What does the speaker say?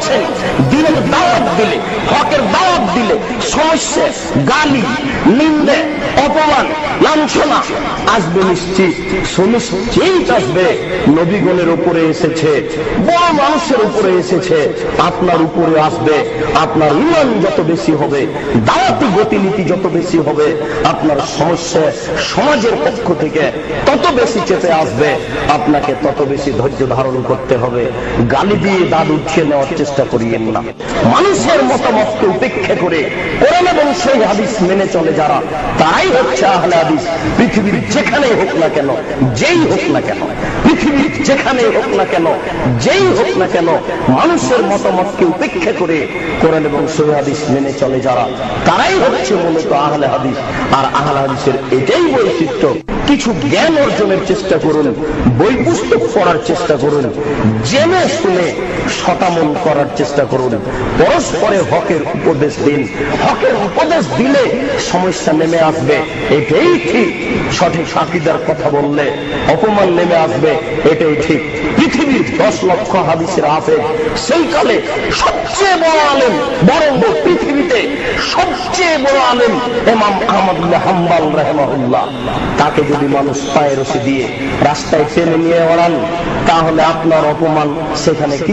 বলছেন দিনের দাওয়াত দিলে হকের দাওয়াত দিলে সমস্যা, গালি, নিন্দে, অপমান, লাঞ্ছনা, আসবে নিশ্চিত, সুনিশ্চিত আসবে। নবীগণের উপরে এসেছে, বড় মানুষের উপরে এসেছে, আপনার উপরে আসবে, আপনার ইমান যত বেশি হবে, দাওয়াতি গতিনীতি যত বেশি হবে, আপনার সমস্যা সমাজের পক্ষ থেকে তত বেশি চেপে আসবে, আপনাকে তত বেশি ধৈর্য ধারণ করতে হবে। গালি দিয়ে দাঁত উঠিয়ে নেওয়ার চেষ্টা করিয়েন না। মানুষের মতামতকে উপেক্ষা করে কোরআন এবং সেই হাদিস মেনে চলে যারা, তারাই হচ্ছে আহলে হাদিস। পৃথিবীর যেখানেই হোক না কেন, যেই হোক না কেন, পৃথিবীর যেখানেই হোক না কেন, যেই হোক না কেন, মানুষের মতামতকে উপেক্ষা করে কোরআন এবং সহি হাদিস মেনে চলে যারা, তারাই হচ্ছে মূলত আহলে হাদিস। আর আহলে হাদিসের এটাই বৈশিষ্ট্য, কিছু জ্ঞান অর্জনের চেষ্টা করুন, বই পুস্তক পড়ার চেষ্টা করুন, জেনে শুনে শতামন করার চেষ্টা করুন। পরস্পরে হকের উপদেশ দিন, হকের উপদেশ দিলে সমস্যা নেমে আসবে, এটাই ঠিক। সঠিক সাকিদার কথা বললে অপমান নেমে আসবে, এটাই ঠিক। পৃথিবীর দশ লক্ষ হাদিসের আফে, সেই কালে সবচেয়ে বড় আলেম বরং পৃথিবীতে সবচেয়ে বড় আলেম এমাম আহমদুল্লাহ হাম্বাল রহমাহুল্লাহ। তাকে যদি মানুষ পায়ে রসি দিয়ে রাস্তায় ফেলে নিয়ে ওড়ান, তাহলে আপনার অপমান সেখানে